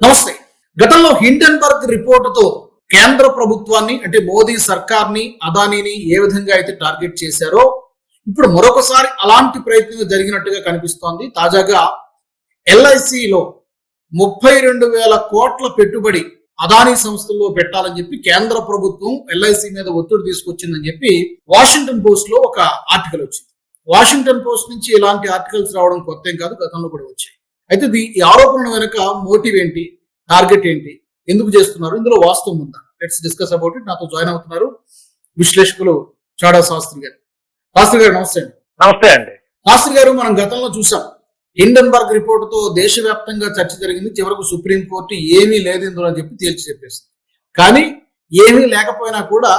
నమస్తే. గతంలో హిండెన్బర్గ్ రిపోర్టుతో కేంద్ర ప్రభుత్వాన్ని అంటే మోదీ సర్కార్ని అదానీని ఏ విధంగా అయితే టార్గెట్ చేశారో ఇప్పుడు మరొకసారి అలాంటి ప్రయత్నం జరిగినట్టుగా కనిపిస్తోంది. తాజాగా ఎల్ఐసిలో ముప్పై రెండు వేల కోట్ల పెట్టుబడి అదానీ సంస్థల్లో పెట్టాలని చెప్పి కేంద్ర ప్రభుత్వం ఎల్ఐసి మీద ఒత్తిడి తీసుకొచ్చిందని చెప్పి వాషింగ్టన్ పోస్ట్లో ఒక ఆర్టికల్ వచ్చింది. వాషింగ్టన్ పోస్ట్ నుంచి ఇలాంటి ఆర్టికల్స్ రావడం కొత్త కాదు గతంలో కూడా వచ్చాయి. అయితే ఈ ఆరోపణల వెనుక మోటివ్ ఏంటి? టార్గెట్ ఏంటి? ఎందుకు చేస్తున్నారు? ఇందులో వాస్తవం ఉందా? లెట్స్ డిస్కస్ అబౌట్ ఇట్ నాతో జాయిన్ అవుతున్నారు విశ్లేషకులు చాడా శాస్త్రి గారు. శాస్త్రి గారు నమస్తే అండి. నమస్తే అండి. శాస్త్రి గారు మనం గతంలో చూసాం. హిండెన్బర్గ్ రిపోర్ట్తో దేశవ్యాప్తంగా చర్చ జరిగింది. చివరకు సుప్రీం కోర్టు ఏమీ లేదు ఇందులో అని చెప్పి తేల్చి చెప్పేసింది. కానీ ఏమీ లేకపోయినా కూడా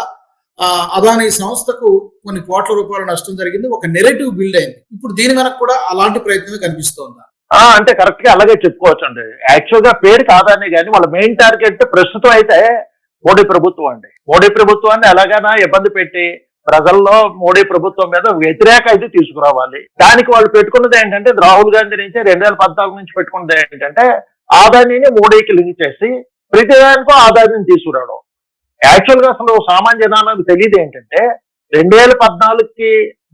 అదానీ సంస్థకు కొన్ని కోట్ల రూపాయల నష్టం జరిగింది. ఒక నెరేటివ్ బిల్డ్ అయింది. ఇప్పుడు దీని వెనక కూడా అలాంటి ప్రయత్నమే కనిపిస్తోందా? అంటే కరెక్ట్గా అలాగే చెప్పుకోవచ్చు అండి యాక్చువల్గా పేరు కాదని కానీ వాళ్ళ మెయిన్ టార్గెట్ ప్రస్తుతం అయితే మోడీ ప్రభుత్వం అండి. మోడీ ప్రభుత్వాన్ని ఎలాగైనా ఇబ్బంది పెట్టి ప్రజల్లో మోడీ ప్రభుత్వం మీద వ్యతిరేక అయితే తీసుకురావాలి. దానికి వాళ్ళు పెట్టుకున్నది ఏంటంటే రాహుల్ గాంధీ నుంచి రెండు వేల పద్నాలుగు నుంచి పెట్టుకున్నది ఏంటంటే ఆదానీని మోడీకి లింక్ చేసి ప్రతిదానికో ఆదాయాన్ని తీసుకురావడం. యాక్చువల్గా అసలు సామాన్య జనాలకు తెలియదు ఏంటంటే రెండు వేల పద్నాలుగుకి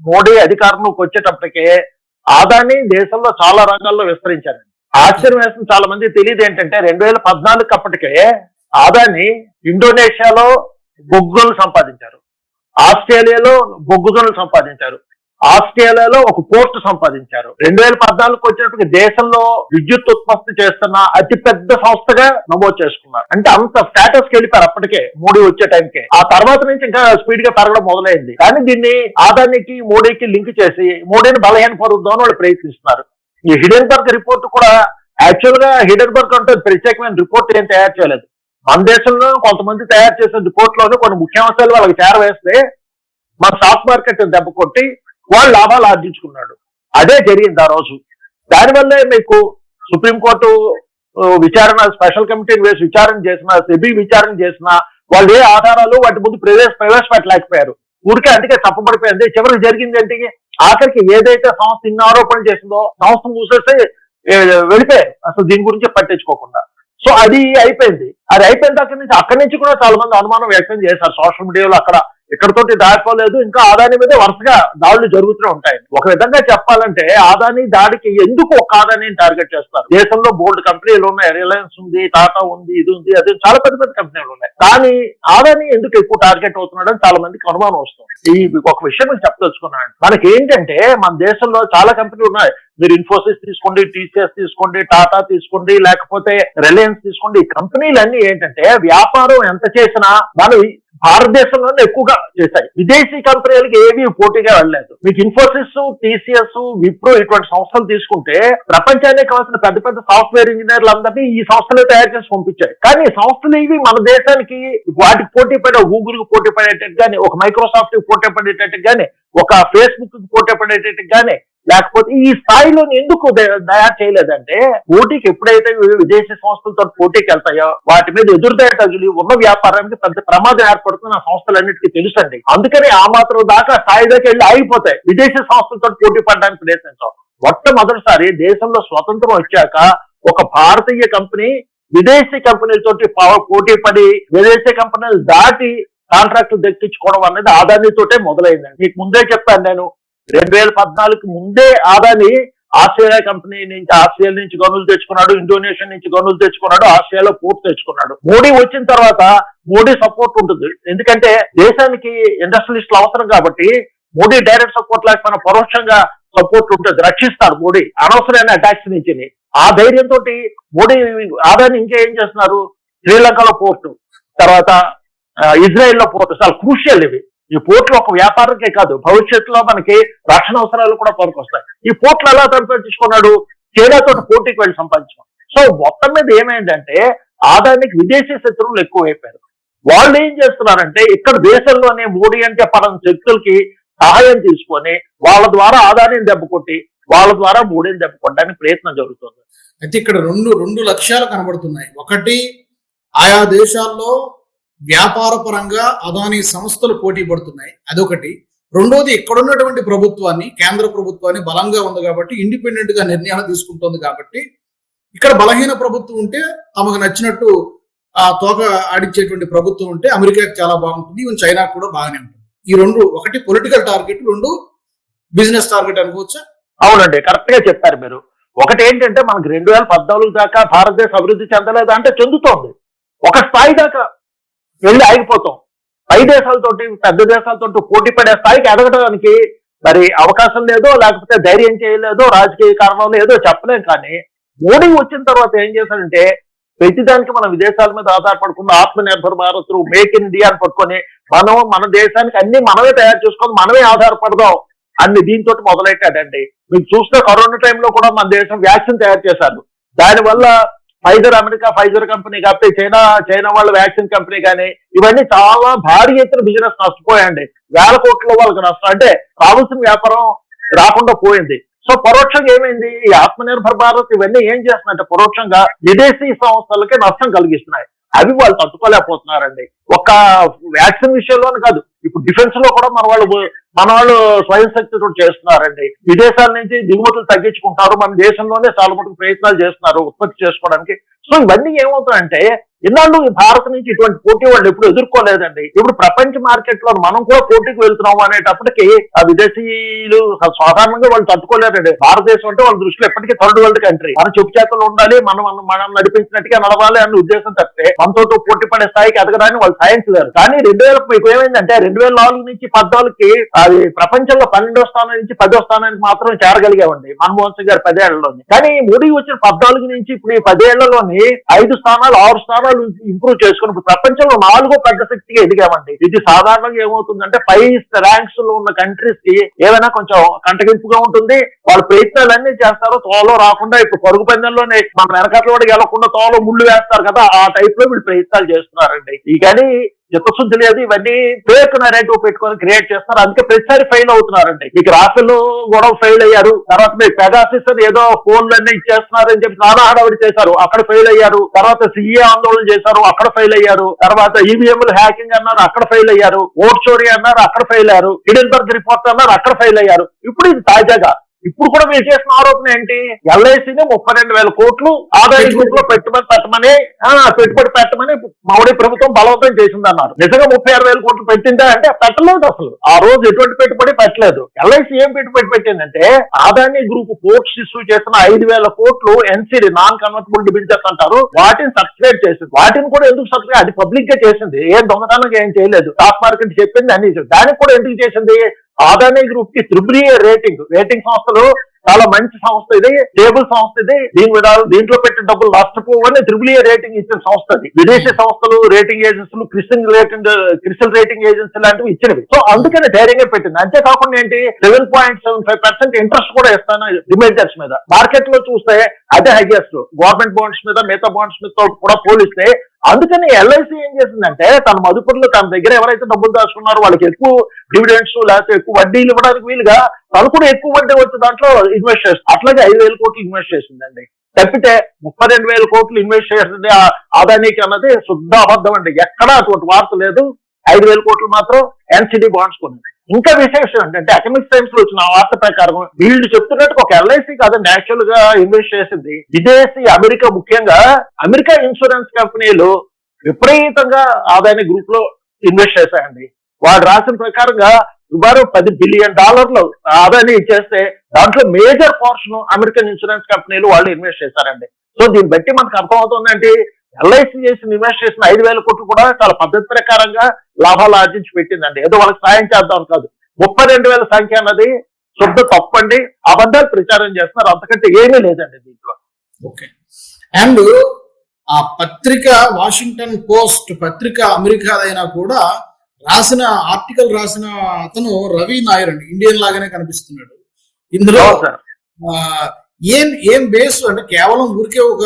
మోడీ అధికారంలోకి వచ్చేటప్పటికే ఆదాన్ని దేశంలో చాలా రంగాల్లో విస్తరించారు. ఆశ్చర్యం వేసిన చాలా మంది తెలియదు ఏంటంటే రెండు వేల పద్నాలుగు అప్పటికే ఆదాని ఇండోనేషియాలో బొగ్గులు సంపాదించారు. ఆస్ట్రేలియాలో బొగ్గుగనులు సంపాదించారు. ఆస్ట్రేలియాలో ఒక పోర్టు సంపాదించారు. రెండు వేల పద్నాలుగుకి వచ్చినప్పటికి దేశంలో విద్యుత్ ఉత్పత్తి చేస్తున్న అతిపెద్ద సంస్థగా నమోదు చేసుకున్నారు. అంటే అంత స్టేటస్ వెళ్ళిపోయారు అప్పటికే మోడీ వచ్చే టైంకి. ఆ తర్వాత నుంచి ఇంకా స్పీడ్గా పెరగడం మొదలైంది. కానీ దీన్ని ఆదానికి మోడీకి లింక్ చేసి మోడీని బలహీన పరుద్దామని వాళ్ళు ప్రయత్నిస్తున్నారు. ఈ హిడెన్బర్గ్ రిపోర్ట్ కూడా యాక్చువల్గా హిడెన్బర్గ్ అంటే ప్రత్యేకమైన రిపోర్ట్ ఏం తయారు చేయలేదు. మన దేశంలో కొంతమంది తయారు చేసిన రిపోర్ట్లోనే కొన్ని ముఖ్యాంశాలు వాళ్ళకి చేరవేస్తే మన స్టాక్ మార్కెట్ దెబ్బ కొట్టి వాళ్ళు లాభాలు ఆర్జించుకున్నాడు. అదే జరిగింది ఆ రోజు. దానివల్లే మీకు సుప్రీంకోర్టు విచారణ స్పెషల్ కమిటీని వేసి విచారణ చేసిన సెబీ విచారణ చేసిన వాళ్ళు ఏ ఆధారాలు వాటి ముందు ప్రవేశ ప్రవేశపెట్టలేకపోయారు. ఊరికే అందుకే తప్పబడిపోయింది చివరికి జరిగింది ఏంటి? ఆఖరికి ఏదైతే సంస్థ ఇన్ని ఆరోపణ చేసిందో సంస్థ మూసేస్తే ఏ, వెళ్ళిపోయారు అసలు దీని గురించి పట్టించుకోకుండా. సో అది అయిపోయింది. అది అయిపోయిన దగ్గర నుంచి అక్కడి నుంచి కూడా చాలా మంది అనుమానం వ్యక్తం చేశారు. సోషల్ మీడియాలో అక్కడ ఇక్కడతోటి దాటిపోలేదు. ఇంకా ఆదాని మీద వరుసగా దాడులు జరుగుతూనే ఉంటాయి. ఒక విధంగా చెప్పాలంటే ఆదాని దాడికి ఎందుకు ఒక ఆదాని టార్గెట్ చేస్తారు? దేశంలో బోల్డ్ కంపెనీలు ఉన్నాయి. రిలయన్స్ ఉంది టాటా ఉంది ఇది ఉంది అది చాలా పెద్ద పెద్ద కంపెనీలు ఉన్నాయి. కానీ ఆదాని ఎందుకు ఎక్కువ టార్గెట్ అవుతున్నాడని చాలా మందికి అనుమానం వస్తుంది. ఈ ఒక విషయం నేను చెప్పదలుచుకున్నాను. మనకి ఏంటంటే మన దేశంలో చాలా కంపెనీలు ఉన్నాయి. మీరు ఇన్ఫోసిస్ తీసుకోండి టీసీఎస్ తీసుకోండి టాటా తీసుకోండి లేకపోతే రిలయన్స్ తీసుకోండి. ఈ కంపెనీలన్నీ ఏంటంటే వ్యాపారం ఎంత చేసినా మనం భారతదేశంలోనే ఎక్కువగా చేశాయి. విదేశీ కంపెనీలకి ఏవి పోటీగా వెళ్ళలేదు. మీకు ఇన్ఫోసిస్ టీసీఎస్ విప్రో ఇటువంటి సంస్థలు తీసుకుంటే ప్రపంచానికి కావాల్సిన పెద్ద పెద్ద సాఫ్ట్వేర్ ఇంజనీర్లు అందరినీ ఈ సంస్థలే తయారు చేసి పంపించాయి కానీ సంస్థలు ఇవి మన దేశానికి వాటికి పోటీ పడే గూగుల్కు పోటీ పడేటట్టు కానీ ఒక మైక్రోసాఫ్ట్కి పోటీ పడేటట్టు కానీ ఒక ఫేస్బుక్కి పోటీ పడేటట్టు కానీ లేకపోతే ఈ స్థాయిలో ఎందుకు తయారు చేయలేదంటే పోటీకి ఎప్పుడైతే విదేశీ సంస్థలతో పోటీకి వెళ్తాయో వాటి మీద ఎదురుదాయ తగిలి ఉన్న వ్యాపారానికి పెద్ద ప్రమాదం ఏర్పడుతున్న ఆ సంస్థలన్నిటికీ తెలుసండి. అందుకని ఆ మాత్రం దాకా స్థాయి దాకా వెళ్ళి ఆగిపోతాయి. విదేశీ సంస్థలతో పోటీ పడడానికి ప్రయత్నించాం మొట్టమొదటిసారి దేశంలో స్వతంత్రం వచ్చాక ఒక భారతీయ కంపెనీ విదేశీ కంపెనీలతోటి పోటీ పడి విదేశీ కంపెనీలు దాటి కాంట్రాక్టులు దక్కించుకోవడం అనేది ఆదానితోటే మొదలైందండి. మీకు ముందే చెప్పాను నేను రెండు వేల పద్నాలుగు ముందే ఆదాని ఆస్ట్రేలియా కంపెనీ నుంచి ఆస్ట్రేలియా నుంచి గనులు తెచ్చుకున్నాడు ఇండోనేషియా నుంచి గనులు తెచ్చుకున్నాడు ఆస్ట్రేలియాలో పోర్ట్ తెచ్చుకున్నాడు. మోడీ వచ్చిన తర్వాత మోడీ సపోర్ట్ ఉంటుంది. ఎందుకంటే దేశానికి ఇండస్ట్రియలిస్టులు అవసరం కాబట్టి మోడీ డైరెక్ట్ సపోర్ట్ లేకపోయినా పరోక్షంగా సపోర్ట్ ఉంటుంది రక్షిస్తారు మోడీ. అనవసరమైన అటాక్స్ నుంచి ఆ ధైర్యంతో మోడీ ఆదాని ఇంకేం చేస్తున్నారు? శ్రీలంకలో పోర్టు తర్వాత ఇజ్రాయెల్లో పోర్టు. చాలా క్రూషియల్ ఇవి. ఈ పోర్ట్లు ఒక వ్యాపారకే కాదు భవిష్యత్తులో మనకి రక్షణ అవసరాలు కూడా పనికొస్తాయి ఈ పోర్ట్లు ఎలా సంపాదించుకున్నాడు చైనాతో పోటీకి వెళ్ళి సంపాదించుకున్నాడు. సో మొత్తం మీద ఏమైందంటే ఆదాయానికి విదేశీ శత్రువులు ఎక్కువైపోయారు. వాళ్ళు ఏం చేస్తున్నారంటే ఇక్కడ దేశంలోనే మోడీ అంటే పడని శక్తులకి సహాయం తీసుకొని వాళ్ళ ద్వారా ఆదాయాన్ని దెబ్బ కొట్టి వాళ్ళ ద్వారా మోడీని దెబ్బ కొట్టడానికి ప్రయత్నం జరుగుతుంది. అయితే ఇక్కడ రెండు రెండు లక్ష్యాలు కనబడుతున్నాయి. ఒకటి ఆయా దేశాల్లో వ్యాపార పరంగా అదానీ సంస్థలు పోటీ పడుతున్నాయి. అదొకటి. రెండోది ఇక్కడ ఉన్నటువంటి ప్రభుత్వాన్ని కేంద్ర ప్రభుత్వాన్ని బలంగా ఉంది కాబట్టి ఇండిపెండెంట్గా నిర్ణయాలు తీసుకుంటుంది కాబట్టి ఇక్కడ బలహీన ప్రభుత్వం ఉంటే తమకు నచ్చినట్టు ఆ తోక ఆడించేటువంటి ప్రభుత్వం ఉంటే అమెరికాకి చాలా బాగుంటుంది. ఈవెన్ చైనాకు కూడా బాగానే ఉంటుంది. ఈ రెండు ఒకటి పొలిటికల్ టార్గెట్ రెండు బిజినెస్ టార్గెట్ అనుకోవచ్చా? అవునండి కరెక్ట్గా చెప్పారు మీరు. ఒకటి ఏంటంటే మనకి రెండు వేల పద్నాలుగు దాకా భారతదేశం అభివృద్ధి చెందలేదు అంటే చెందుతోంది. ఒక స్థాయి దాకా వెళ్ళి ఆగిపోతాం. పై దేశాలతోటి పెద్ద దేశాలతో పోటీ పడే స్థాయికి ఎదగడానికి మరి అవకాశం లేదో లేకపోతే ధైర్యం చేయలేదో రాజకీయ కారణం లేదో చెప్పలేం కానీ మోడీ వచ్చిన తర్వాత ఏం చేశారంటే ప్రతిదానికి మన విదేశాల మీద ఆధారపడకుండా Atma Nirbhar Bharat make in India అని పట్టుకొని మనం మన దేశానికి అన్ని మనమే తయారు చేసుకొని మనమే ఆధారపడదాం అన్ని దీంతో మొదలెట్టాడండి. మీకు చూస్తే కరోనా టైంలో కూడా మన దేశం వ్యాక్సిన్ తయారు చేశారు. దానివల్ల ఫైజర్ అమెరికా ఫైజర్ కంపెనీ కాబట్టి చైనా చైనా వాళ్ళ వ్యాక్సిన్ కంపెనీ కానీ ఇవన్నీ చాలా భారీ ఎత్తున బిజినెస్ నష్టపోయాయండి. వేల కోట్ల వాళ్ళకి నష్టం. అంటే కావాల్సిన వ్యాపారం రాకుండా పోయింది. సో పరోక్షంగా ఏమైంది? ఈ ఆత్మనిర్భర్ భారత్ ఇవన్నీ ఏం చేస్తున్నాయంటే పరోక్షంగా విదేశీ సంస్థలకి నష్టం కలిగిస్తున్నాయి. అవి వాళ్ళు తట్టుకోలేకపోతున్నారండి. ఒక్క వ్యాక్సిన్ విషయంలోనే కాదు ఇప్పుడు డిఫెన్స్లో కూడా మన వాళ్ళు మన వాళ్ళు స్వయం శక్తితో చేస్తున్నారండి. విదేశాల నుంచి దిగుమతులు తగ్గించుకుంటారు మన దేశంలోనే చాలా మటుకు ప్రయత్నాలు చేస్తున్నారు ఉత్పత్తి చేసుకోవడానికి. సో ఇవన్నీ ఏమవుతాయంటే ఇన్నాళ్ళు ఈ భారత్ నుంచి ఇటువంటి పోటీ వాళ్ళు ఎప్పుడు ఎదుర్కోలేదండి. ఇప్పుడు ప్రపంచ మార్కెట్లో మనం కూడా పోటీకి వెళ్తున్నాం అనేటప్పటికి ఆ విదేశీయులు సాధారణంగా వాళ్ళు తట్టుకోలేరండి. భారతదేశం అంటే వాళ్ళ దృష్టిలో ఎప్పటికీ థర్డ్ వరల్డ్ కంట్రీ. మన చెప్పు చేతలు ఉండాలి మనం మనం- నడిపించినట్టుగా నడవాలి అన్న ఉద్దేశం తప్పితే మనతో పోటీ పడే స్థాయికి ఎదగడానికి వాళ్ళు సైన్స్ లేరు. కానీ రెండు వేల మీకు ఏమైందంటే రెండు వేల నాలుగు నుంచి పద్నాలుగుకి అది ప్రపంచంలో పన్నెండో స్థానం నుంచి పదో స్థానానికి మాత్రం చేరగలిగామండి మన్మోహన్ సింగ్ గారు పదేళ్ళలోని. కానీ మోడీ వచ్చిన పద్నాలుగు నుంచి ఇప్పుడు ఈ పదేళ్ళలోని ఐదు స్థానాలు ఆరు స్థానాలు ఇంప్రూవ్ చేసుకుని ప్రపంచంలో నాలుగో పెద్ద శక్తిగా ఎదిగామండి. ఇది సాధారణంగా ఏమవుతుందంటే పై ర్యాంక్స్లో ఉన్న కంట్రీస్కి ఏదైనా కొంచెం కంటగింపుగా ఉంటుంది. వాళ్ళ ప్రయత్నాలన్నీ చేస్తారు. తోలో రాకుండా ఇప్పుడు పరుగు పందెంలోనే మన వెనకట్ల కూడా గెలకుండా తోలో ముళ్ళు వేస్తారు కదా. ఆ టైప్లో వీళ్ళు ప్రయత్నాలు చేస్తున్నారండి. ఈ కానీ చిత్తశుద్ధి లేదు ఇవన్నీ ఫేక్ నెరేటివ్ పెట్టుకొని క్రియేట్ చేస్తున్నారు. అందుకే ప్రతిసారి ఫెయిల్ అవుతున్నారండి. మీకు రాఫెల్ కూడా ఫెయిల్ అయ్యారు. తర్వాత మీరు పెగాసిస్ అని ఏదో ఫోన్లన్నీ ఇచ్చేస్తున్నారు అని చెప్పి నానా హడావిడి చేశారు. అక్కడ ఫెయిల్ అయ్యారు. తర్వాత సిఏ ఆందోళన చేశారు. అక్కడ ఫెయిల్ అయ్యారు. తర్వాత ఈవీఎంలు హ్యాకింగ్ అన్నారు. అక్కడ ఫెయిల్ అయ్యారు. ఓట్ చోరీ అన్నారు. అక్కడ ఫెయిల్ అయ్యారు. హిడెన్బర్గ్ రిపోర్ట్ అన్నారు. అక్కడ ఫెయిల్ అయ్యారు. ఇప్పుడు ఇది తాజాగా ఇప్పుడు కూడా మీరు చేసిన ఆరోపణ ఏంటి? ఎల్ఐసిని ముప్పై రెండు వేల కోట్లు ఆదాయ గ్రూప్లో పెట్టుబడి పెట్టమని ఆ, పెట్టుబడి పెట్టమని మోడీ ప్రభుత్వం బలవంతం చేసింది అన్నారు నిజంగా ముప్పై ఆరు వేల కోట్లు పెట్టిందా అంటే పెట్టలేదు అసలు. ఆ రోజు ఎటువంటి పెట్టుబడి పెట్టలేదు. ఎల్ఐసి ఏం పెట్టుబడి పెట్టిందంటే ఆదాని గ్రూప్ కోర్ట్స్ ఇష్యూ చేసిన ఐదు వేల కోట్లు ఎన్సీడీ నాన్ కన్వర్టబుల్ డిబెంచర్స్ అంటారు. వాటిని సబ్స్క్రైబ్ చేసింది. వాటిని కూడా ఎందుకు సబ్స్క్రైబ్? అది పబ్లిక్గా చేసింది. ఏం దొంగతనం ఏం చేయలేదు. స్టాక్ మార్కెట్ చెప్పింది అని దానికి కూడా ఎందుకు చేసింది? ఆదాని గ్రూప్కి త్రిబుల్ రేటింగ్. రేటింగ్ సంస్థలు చాలా మంచి సంస్థ ఇది. టేబుల్ సంస్థ ఇది. దీని మీద దీంట్లో పెట్టిన డబ్బులు నష్టపోవని త్రిబుల్ రేటింగ్ ఇచ్చిన సంస్థ అది. విదేశీ సంస్థలు రేటింగ్ ఏజెన్సీలు Christian rating Christian rating agency లాంటివి ఇచ్చినవి. సో అందుకని ధైర్యంగా పెట్టింది. అంతేకాకుండా ఏంటి? Seven point seven five percent interest కూడా ఇస్తాను డిబెంచర్స్ మీద. మార్కెట్లో చూస్తే అదే హైయెస్ట్ గవర్నమెంట్ బాండ్స్ మీద మిగతా బాండ్స్ మీద కూడా పోలిస్తే అందుకని ఎల్ఐసి ఏం చేసిందంటే తన మదుపుల్లో తన దగ్గర ఎవరైతే డబ్బులు దాచుకున్నారో వాళ్ళకి ఎక్కువ డివిడెండ్స్ లేకపోతే ఎక్కువ వడ్డీలు ఇవ్వడానికి వీలుగా తను కూడా ఎక్కువ వడ్డీ వచ్చే దాంట్లో ఇన్వెస్ట్ చేస్తుంది అట్లాగే ఐదు వేల కోట్లు ఇన్వెస్ట్ చేసిందండి. తప్పితే ముప్పై రెండు వేల కోట్లు ఇన్వెస్ట్ చేసింది ఆ ఆదానికి అన్నది శుద్ధ అబద్ధం అండి. ఎక్కడా అటువంటి వార్త లేదు. ఐదు వేల కోట్లు మాత్రం ఎన్సిడి బాండ్స్ కొన్నాయి. ఇంకా విశేషం ఏంటంటే ఎకనామిక్ టైమ్స్లో వచ్చిన వార్త ప్రకారం వీళ్ళు చెప్తున్నట్టు ఒక ఎల్ఐసి కాదండి యాక్చువల్గా ఇన్వెస్ట్ చేసింది. విదేశీ అమెరికా ముఖ్యంగా అమెరికా ఇన్సూరెన్స్ కంపెనీలు విపరీతంగా ఆదాయ గ్రూప్లో ఇన్వెస్ట్ చేశాయండి. వాడు రాసిన ప్రకారంగా సుమారు పది బిలియన్ డాలర్లు ఆదాయాన్ని ఇచ్చేస్తే దాంట్లో మేజర్ పోర్షన్ అమెరికన్ ఇన్సూరెన్స్ కంపెనీలు వాళ్ళు ఇన్వెస్ట్ చేశారండి. సో దీన్ని బట్టి మనకు అర్థమవుతుందంటే ఎల్ఐసి చేసిన ఇన్వెస్ట్ చేసిన ఐదు వేల కోట్లు కూడా చాలా పద్ధతి ప్రకారంగా లాభాలు ఆర్జించి పెట్టిందండి. ఏదో వాళ్ళకి సాయం చేద్దాం కాదు. ముప్పై రెండు వేల సంఖ్య అన్నది శుద్ధ తప్పండి. అబద్ధాలు ప్రచారం చేస్తున్నారు. అంతకంటే ఏమీ లేదండి దీంట్లో. ఓకే. అండ్ ఆ పత్రిక వాషింగ్టన్ పోస్ట్ పత్రిక అమెరికాదైనా కూడా రాసిన ఆర్టికల్ రాసిన అతను రవి నాయర్ అండి. ఇండియన్ లాగానే కనిపిస్తున్నాడు. ఇందులో ఏం ఏం బేస్ అంటే కేవలం ఊరికే ఒక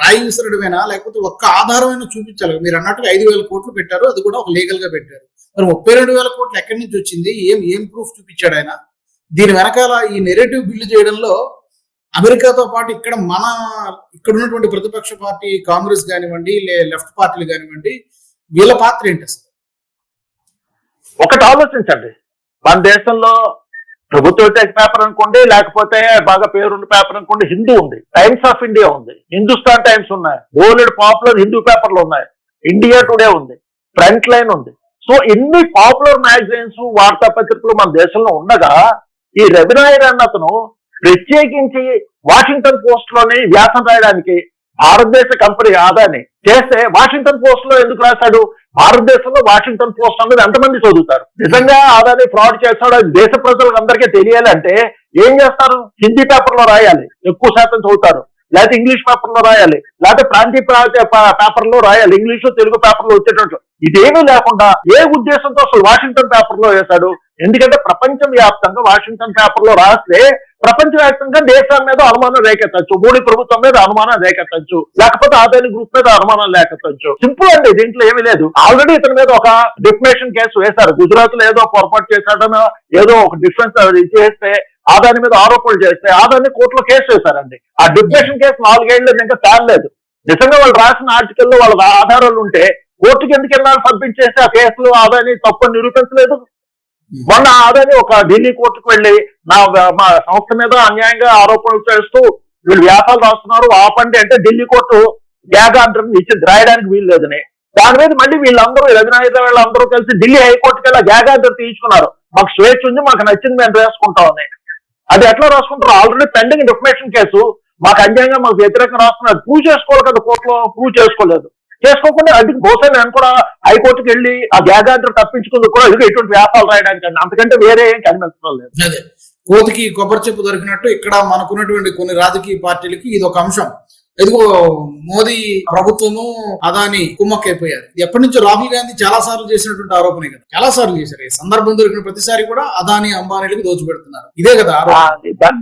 రాయి విసరడమేనా? లేకపోతే ఒక్క ఆధారమైనా చూపించాలి మీరు అన్నట్టుగా ఐదు వేల కోట్లు పెట్టారు అది కూడా ఒక లీగల్గా పెట్టారు. మరి ముప్పై రెండు వేల కోట్లు ఎక్కడి నుంచి వచ్చింది? ఏం ఏం ప్రూఫ్ చూపించాడు ఆయన? దీని వెనకాల ఈ నెరేటివ్ బిల్డ్ చేయడంలో అమెరికాతో పాటు ఇక్కడ మన ఇక్కడ ఉన్నటువంటి ప్రతిపక్ష పార్టీ కాంగ్రెస్ కానివ్వండి లే లెఫ్ట్ పార్టీలు కానివ్వండి వీళ్ళ పాత్ర ఏంటి అసలు? ఒకటి ఆలోచించండి. మన దేశంలో ప్రభుత్వ వ్యతిరేక పేపర్ అనుకోండి లేకపోతే బాగా పేరున్న పేపర్ అనుకోండి హిందూ ఉంది. టైమ్స్ ఆఫ్ ఇండియా ఉంది. హిందుస్థాన్ టైమ్స్ ఉన్నాయి. ఓల్డ్ పాపులర్ హిందూ పేపర్లు ఉన్నాయి. ఇండియా టుడే ఉంది. ఫ్రంట్ లైన్ ఉంది. సో ఎన్ని పాపులర్ మ్యాగజైన్స్ వార్తాపత్రికలు మన దేశంలో ఉండగా ఈ రవినాయర్ అన్న అతను ప్రత్యేకించి వాషింగ్టన్ పోస్ట్లోని వ్యాసం రాయడానికి భారతదేశ కంపెనీ ఆదాని చేస్తే వాషింగ్టన్ పోస్ట్లో ఎందుకు రాశాడు? భారతదేశంలో వాషింగ్టన్ పోస్ట్ అనేది ఎంతమంది చదువుతారు? నిజంగా ఆదాని ఫ్రాడ్ చేస్తాడు అది దేశ ప్రజలకు అందరికీ తెలియాలంటే ఏం చేస్తారు? హిందీ పేపర్లో రాయాలి ఎక్కువ శాతం చదువుతారు. లేకపోతే ఇంగ్లీష్ పేపర్లో రాయాలి లేకపోతే ప్రాంతీయ ప్రా- పేపర్లో రాయాలి ఇంగ్లీష్ తెలుగు పేపర్లో వచ్చేటట్లు ఇదేమీ లేకుండా ఏ ఉద్దేశంతో అసలు వాషింగ్టన్ పేపర్లో వేశాడు? ఎందుకంటే ప్రపంచ వ్యాప్తంగా వాషింగ్టన్ పేపర్లో రాస్తే ప్రపంచవ్యాప్తంగా దేశం మీద అనుమానం రేకెత్తచ్చు. మోడీ ప్రభుత్వం మీద అనుమానం రేకెత్తచ్చు. లేకపోతే ఆదాని గ్రూప్ మీద అనుమానం లేకెత్తచ్చు సింపుల్ అండి దీంట్లో ఏమీ లేదు. ఆల్రెడీ ఇతని మీద ఒక డిఫమేషన్ కేసు వేశారు. గుజరాత్లో ఏదో పొరపాటు చేశాడనో ఏదో ఒక డిఫరెన్స్ చేస్తే ఆదాని మీద ఆరోపణలు చేస్తే ఆదాని కోర్టులో కేసు వేశారండి. ఆ డిఫమేషన్ కేసు నాలుగేళ్ళు ఇంకా తేలలేదు నిజంగా వాళ్ళు రాసిన ఆర్టికల్లో వాళ్ళ ఆధారాలు ఉంటే కోర్టుకి ఎందుకు వెళ్ళాలి పంపించేస్తే ఆ కేసులో ఆదాని తప్పు నిరూపించలేదు? మొన్న ఆదాని ఒక ఢిల్లీ కోర్టుకు వెళ్ళి నా మా సంస్థ మీద అన్యాయంగా ఆరోపణలు చేస్తూ వీళ్ళు వ్యాసాలు రాస్తున్నారు ఆపండి అంటే ఢిల్లీ కోర్టు గ్యాగ్ ఇచ్చి ఇచ్చింది రాయడానికి వీలు లేదని. దాని మీద మళ్ళీ వీళ్ళందరూ రవినాయుడు వీళ్ళందరూ కలిసి ఢిల్లీ హైకోర్టుకి వెళ్ళి గ్యాగ్ ఆర్డర్ తీసుకున్నారు మాకు స్వేచ్ఛ ఉంది మాకు నచ్చింది మేము రాసుకుంటామని అది ఎట్లా రాసుకుంటారు? ఆల్రెడీ పెండింగ్ డిఫమేషన్ కేసు మాకు అన్యాయంగా మాకు వ్యతిరేకంగా రాస్తున్నారు. ప్రూవ్ చేసుకోవాలి కదా కోర్టులో ప్రూవ్ చేసుకోలేదు. చేసుకోకుండా అది బహుశా నేను కూడా హైకోర్టుకి వెళ్ళి ఆ ఆర్డర్ తప్పించుకుందుకు కూడా ఇది ఎటువంటి వ్యాపారాలు రాయడానికి అంతకంటే వేరే ఏం కనిపించడం లేదు. అదే. కోతికి కొబ్బరి చెప్పు దొరికినట్టు ఇక్కడ మనకున్నటువంటి కొన్ని రాజకీయ పార్టీలకి ఇది ఒక అంశం. ఇదిగో మోదీ ప్రభుత్వము అదాని కుమ్మక్కైపోయారు. ఎప్పటి నుంచో రాహుల్ గాంధీ చాలా సార్లు చేసినటువంటి ఆరోపణ కదా. చాలా సార్లు చేశారు. ఈ సందర్భం దొరికిన ప్రతిసారి కూడా అదాని అంబానీలకు దోచిపెడుతున్నారు. ఇదే కదా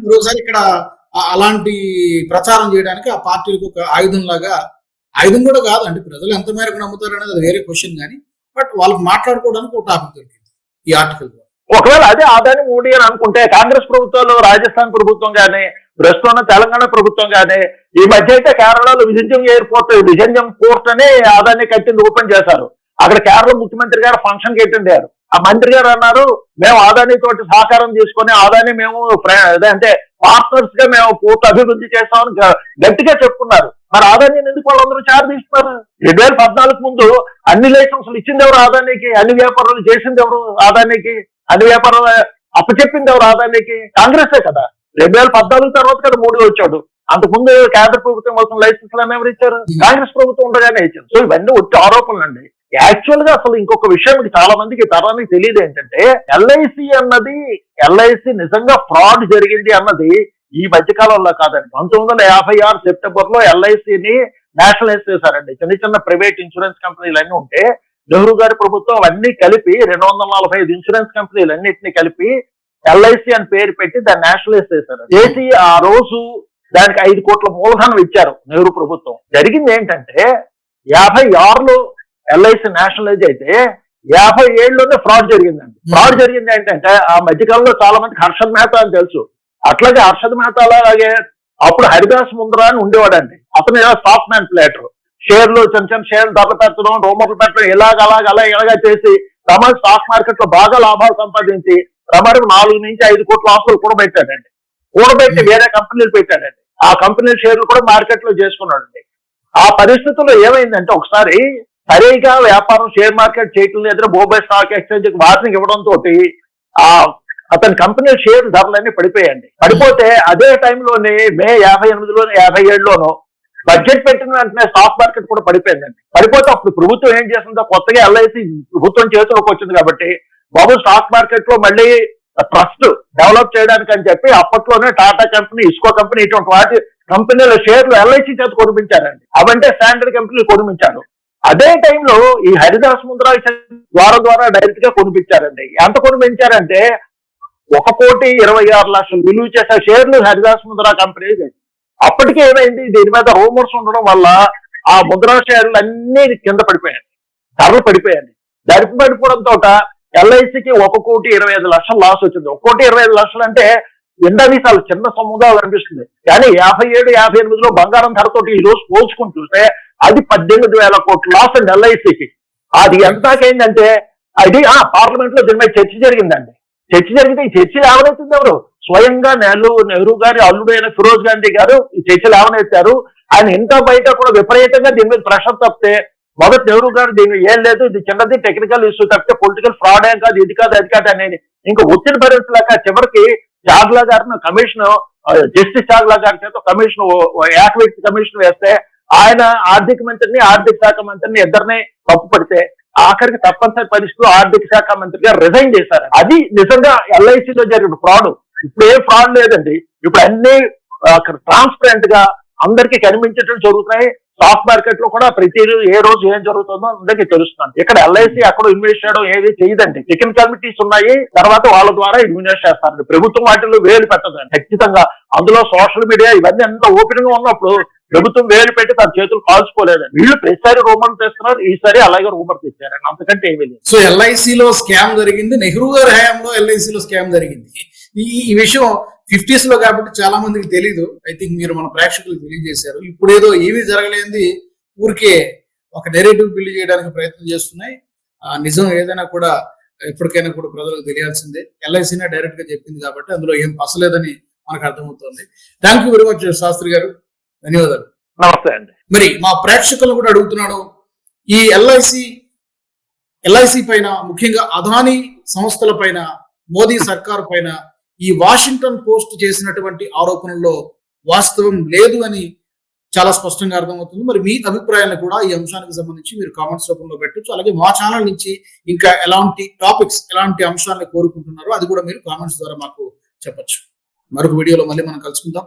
మరోసారి ఇక్కడ అలాంటి ప్రచారం చేయడానికి ఆ పార్టీలకు ఒక ఆయుధం లాగా ఆయుధం కూడా కాదు. అంటే ప్రజలు ఎంత మేరకు నమ్ముతారు అనేది అది వేరే క్వశ్చన్ కానీ బట్ వాళ్ళకి మాట్లాడుకోవడానికి ఒక టాపిక్ దొరికింది ఈ ఆర్టికల్ ఒకవేళ అదే ఆదాని మోడీ అని అనుకుంటే కాంగ్రెస్ ప్రభుత్వాలు రాజస్థాన్ ప్రభుత్వం కానీ ప్రస్తుతం ఉన్న తెలంగాణ ప్రభుత్వం కానీ ఈ మధ్య అయితే కేరళలో విజంజం ఎయిర్పోర్ట్ విజంజం పోర్ట్ అని ఆదాన్ని కట్టింది ఓపెన్ చేశారు. అక్కడ కేరళ ముఖ్యమంత్రి గారు ఫంక్షన్ కట్టిండారు. ఆ మంత్రి గారు అన్నారు మేము ఆదాని తోటి సహకారం తీసుకొని ఆదాని మేము అంటే పార్ట్నర్స్గా మేము పూర్తి అభివృద్ధి చేస్తామని గట్టిగా చెప్పుకున్నారు. మరి ఆదాని ఎందుకు వాళ్ళందరూ చార్జ్ తీస్తున్నారు? రెండు వేల పద్నాలుగు ముందు అన్ని లైసెన్సులు ఇచ్చింది ఎవరు ఆదానికి అన్ని వ్యాపారాలు చేసింది ఎవరు ఆదానికి అన్ని వ్యాపారాలు అప్పచెప్పింది ఎవరు ఆదానికి కాంగ్రెసే కదా. రెండు వేల పద్నాలుగు తర్వాత కదా మోడీ వచ్చాడు. అంతకుముందు కేంద్ర ప్రభుత్వం కోసం లైసెన్స్లు అని ఎవరు ఇచ్చారు? కాంగ్రెస్ ప్రభుత్వం ఉండగానే ఇచ్చారు సో ఇవన్నీ వచ్చి ఆరోపణలు అండి. యాక్చువల్గా అసలు ఇంకొక విషయం చాలా మందికి తరానికి తెలియదు ఏంటంటే ఎల్ఐసి అన్నది ఎల్ఐసి నిజంగా ఫ్రాడ్ జరిగింది అన్నది ఈ మధ్య కాలంలో కాదండి. పంతొమ్మిది వందల యాభై ఆరు సెప్టెంబర్లో ఎల్ఐసిని నేషనలైజ్ చేశారండి. చిన్న చిన్న ప్రైవేట్ ఇన్సూరెన్స్ కంపెనీలు అన్ని ఉంటే నెహ్రూ గారి ప్రభుత్వం అవన్నీ కలిపి రెండు వందల నలభై ఐదు ఇన్సూరెన్స్ కంపెనీలు అన్నింటినీ కలిపి ఎల్ఐసి అని పేరు పెట్టి దాన్ని నేషనలైజ్ చేశారు చేసి ఆ రోజు దానికి ఐదు కోట్ల మూలధనం ఇచ్చారు నెహ్రూ ప్రభుత్వం. జరిగింది ఏంటంటే యాభై ఆరులో ఎల్ఐసి నేషనలైజ్ అయితే యాభై ఏడులోనే ఫ్రాడ్ జరిగిందండి. ఫ్రాడ్ జరిగింది ఏంటంటే ఆ మధ్యకాలంలో చాలా మందికి హర్షద్ మెహతా అని తెలుసు. అట్లాగే హర్షద్ మెహతా అలాగే అప్పుడు హరిదాస్ ముందరా అని ఉండేవాడండి. అతను సాఫ్ట్ మ్యాన్ ప్లేటర్ షేర్లు చిన్న చిన్న షేర్లు ధరలు పెట్టడం రూమర్లు పెట్టడం ఇలాగ అలాగ అలా ఇలాగా చేసి రమణ్ స్టాక్ మార్కెట్లో బాగా లాభాలు సంపాదించి రమణ్ నాలుగు నుంచి ఐదు కోట్ల ఆస్తులు కూడా పెట్టాడండి కూడబెట్టి వేరే కంపెనీలు పెట్టాడండి. ఆ కంపెనీ షేర్లు కూడా మార్కెట్లో చేసుకున్నాడండి. ఆ పరిస్థితుల్లో ఏమైందంటే ఒకసారి సరిగా వ్యాపారం షేర్ మార్కెట్ చేయటం లేదు బోంబే స్టాక్ ఎక్స్చేంజ్ వార్నింగ్ ఇవ్వడం తోటి ఆ అతని కంపెనీ షేర్ ధరలన్నీ పడిపోయాయండి. పడిపోతే అదే టైంలోనే మే యాభై ఎనిమిదిలోనూ యాభై ఏడులోనో బడ్జెట్ పెట్టిన వెంటనే స్టాక్ మార్కెట్ కూడా పడిపోయిందండి. పడిపోతే అప్పుడు ప్రభుత్వం ఏం చేస్తుందో కొత్తగా ఎల్ఐసి ప్రభుత్వం చేతిలోకి వచ్చింది కాబట్టి బాబు స్టాక్ మార్కెట్లో మళ్ళీ ట్రస్ట్ డెవలప్ చేయడానికి అని చెప్పి అప్పట్లోనే టాటా కంపెనీ ఇస్కో కంపెనీ ఇటువంటి వాటి కంపెనీల షేర్లు ఎల్ఐసి చేత కొనిపించారండి. అవంటే స్టాండర్డ్ కంపెనీలు కొనిపించారు. అదే టైంలో ఈ హరిదాస్ ముంద్రా ద్వారా ద్వారా డైరెక్ట్గా కొనిపించారండి. ఎంత కొనిపించారంటే ఒక కోటి ఇరవై ఆరు లక్షలు విలువ చేసే షేర్లు హరిదాస్ ముద్రా కంపెనీ అప్పటికే ఏమైంది? దీని మీద రూమర్స్ ఉండడం వల్ల ఆ ముద్రా షేర్లు అన్ని కింద పడిపోయాయి. ధరలు పడిపోయాయి. ధరలు పడిపోవడంతో ఎల్ఐసికి ఒక కోటి ఇరవై ఐదు లక్షలు లాస్ వచ్చింది. ఒక కోటి ఇరవై ఐదు లక్షలు అంటే ఎండవీసాలు చిన్న సొమ్ముగా అనిపిస్తుంది. కానీ యాభై ఏడు యాభై ఎనిమిదిలో బంగారం ధరతోటి ఈ రోజు పోల్చుకుని చూస్తే అది పద్దెనిమిది వేల కోట్ల లాస్ అండి ఎల్ఐసికి. అది ఎంత దాకైందంటే అది ఆ పార్లమెంట్లో దీని మీద చర్చ జరిగిందండి. చర్చ జరిగితే ఈ చర్చ లేవనెత్తింది ఎవరు? స్వయంగా నెహ్రూ నెహ్రూ గారి అల్లుడైన ఫిరోజ్ గాంధీ గారు ఈ చర్చ లేవనెత్తారు ఆయన ఇంత బయట కూడా విపరీతంగా దీని మీద ప్రెషర్ తప్పితే మొదటి నెహ్రూ గారు దీన్ని ఏం లేదు ఇది చిన్నది టెక్నికల్ ఇష్యూ తప్పితే పొలిటికల్ ఫ్రాడ్ ఏం కాదు ఇది కాదు అది కాదు అనేది. ఇంకా ఒత్తిడి భరించలేక చివరికి చాగ్లా గారిని కమిషన్ జస్టిస్ చాగ్లా గారి చేత కమిషన్ యాక్టివిటీ కమిషన్ వేస్తే ఆయన ఆర్థిక మంత్రిని ఆర్థిక శాఖ మంత్రిని ఇద్దరిని తప్పు పడితే ఆఖరికి తప్పనిసరి పరిస్థితులు ఆర్థిక శాఖ మంత్రిగా రిజైన్ చేశారు. అది నిజంగా ఎల్ఐసిలో జరిగిన ఫ్రాడ్ ఇప్పుడు ఏ ఫ్రాడ్ లేదండి. ఇప్పుడు అన్ని ట్రాన్స్పరెంట్గా అందరికీ కనిపించడం జరుగుతున్నాయి. స్టాక్ మార్కెట్లో కూడా ప్రతి ఏ రోజు ఏం జరుగుతుందో అందరికీ తెలుస్తుంది. ఇక్కడ ఎల్ఐసి అక్కడ ఇన్వెస్ట్ చేయడం ఏది చేయదండి. చికెన్ కమిటీస్ ఉన్నాయి. తర్వాత వాళ్ళ ద్వారా ఇన్వెస్ట్ చేస్తారు. ప్రభుత్వం వాటిలో వేలు పెట్టదండి. ఖచ్చితంగా అందులో సోషల్ మీడియా ఇవన్నీ ఎంత ఓపెన్గా ఉన్నప్పుడు ప్రభుత్వం వేలు పెట్టి తన చేతులు కాల్చుకోలేదండి వీళ్ళు ప్రతిసారి రూమర్ తెస్తున్నారు ఈసారి అలాగే రూమర్ తెచ్చారండి అంతకంటే ఏమీ లేదు. సో ఎల్ఐసిలో స్కామ్ జరిగింది. నెహ్రూ గారి హయాంలో ఎల్ఐసిలో స్కామ్ జరిగింది. ఈ విషయం ఫిఫ్టీస్లో కాబట్టి చాలా మందికి తెలీదు. ఐ థింక్ మీరు మన ప్రేక్షకులకు తెలియజేశారు. ఇప్పుడు ఏదో ఏమీ జరగలేంది ఊరికే ఒక నెరేటివ్ బిల్డ్ చేయడానికి ప్రయత్నం చేస్తున్నాయి. ఆ నిజం ఏదైనా కూడా ఎప్పటికైనా కూడా ప్రజలకు తెలియాల్సిందే. ఎల్ఐసినే డైరెక్ట్గా చెప్పింది కాబట్టి అందులో ఏం పసలేదని మనకు అర్థమవుతుంది. Thank you very much Shastri garu. ధన్యవాదాలు. నమస్తే అండి. మరి మా ప్రేక్షకులను కూడా అడుగుతున్నాడు ఈ ఎల్ఐసి ఎల్ఐసి పైన ముఖ్యంగా అదానీ సంస్థల పైన మోదీ సర్కార్ పైన ఈ వాషింగ్టన్ పోస్ట్ చేసినటువంటి ఆరోపణల్లో వాస్తవం లేదు అని చాలా స్పష్టంగా అర్థమవుతుంది. మరి మీ అభిప్రాయాన్ని కూడా ఈ అంశానికి సంబంధించి మీరు కామెంట్స్ రూపంలో పెట్టొచ్చు. అలాగే మా ఛానల్ నుంచి ఇంకా ఎలాంటి టాపిక్స్ ఎలాంటి అంశాలను కోరుకుంటున్నారో అది కూడా మీరు కామెంట్స్ ద్వారా మాకు చెప్పొచ్చు. మరొక వీడియోలో మళ్ళీ మనం కలుసుకుందాం.